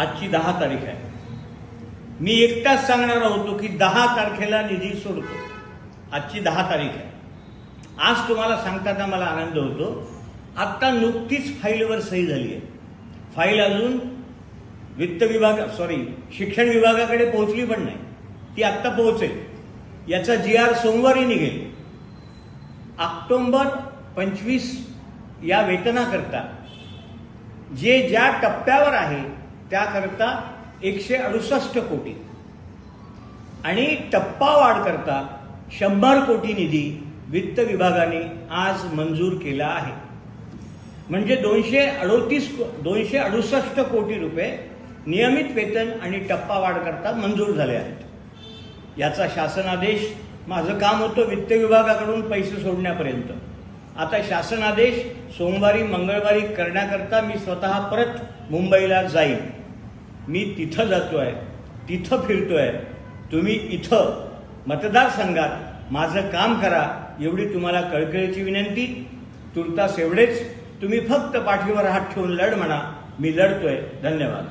आजची दहा तारीख आहे. मी एकटाच सांगणार होतो की दहा तारखेला निधी सोडतो. आजची दहा तारीख आहे. आज तुम्हाला सांगताना मला आनंद होतो. आत्ता नुकतीच फाईलवर सही झाली आहे. फाईल अजून वित्त विभाग सॉरी शिक्षण विभागाकडे पोहोचली पण नाही. ती आत्ता पोहोचेल. याचा जी आर सोमवारी निघेल. ऑक्टोंबर पंचवीस या वेतनाकरता जे ज्या टप्प्यावर आहे त्याकरता एकशे अडुसष्ट कोटी. आणि टप्पा वाढ करता शंभर कोटी निधी वित्त विभागाने आज मंजूर केला आहे. म्हणजे दोनशे अडोतीस दोनशे अडुसष्ट कोटी रुपये नियमित वेतन आणि टप्पा वाढ करता मंजूर झाले आहेत. याचा शासनादेश माझं काम होतं वित्त विभागाकडून पैसे सोडण्यापर्यंत. आता शासनादेश सोमवारी मंगळवारी करण्याकरता मी स्वतः परत मुंबईला जाईन. मी तिथं जातोय तिथं फिरतोय. तुम्ही इथं मतदारसंघात माझं काम करा एवढी तुम्हाला कळकळीची विनंती. तुर्तास एवढेच. तुम्ही फक्त पाठीवर हात ठेवून लढ म्हणा. मी लढतोय. धन्यवाद.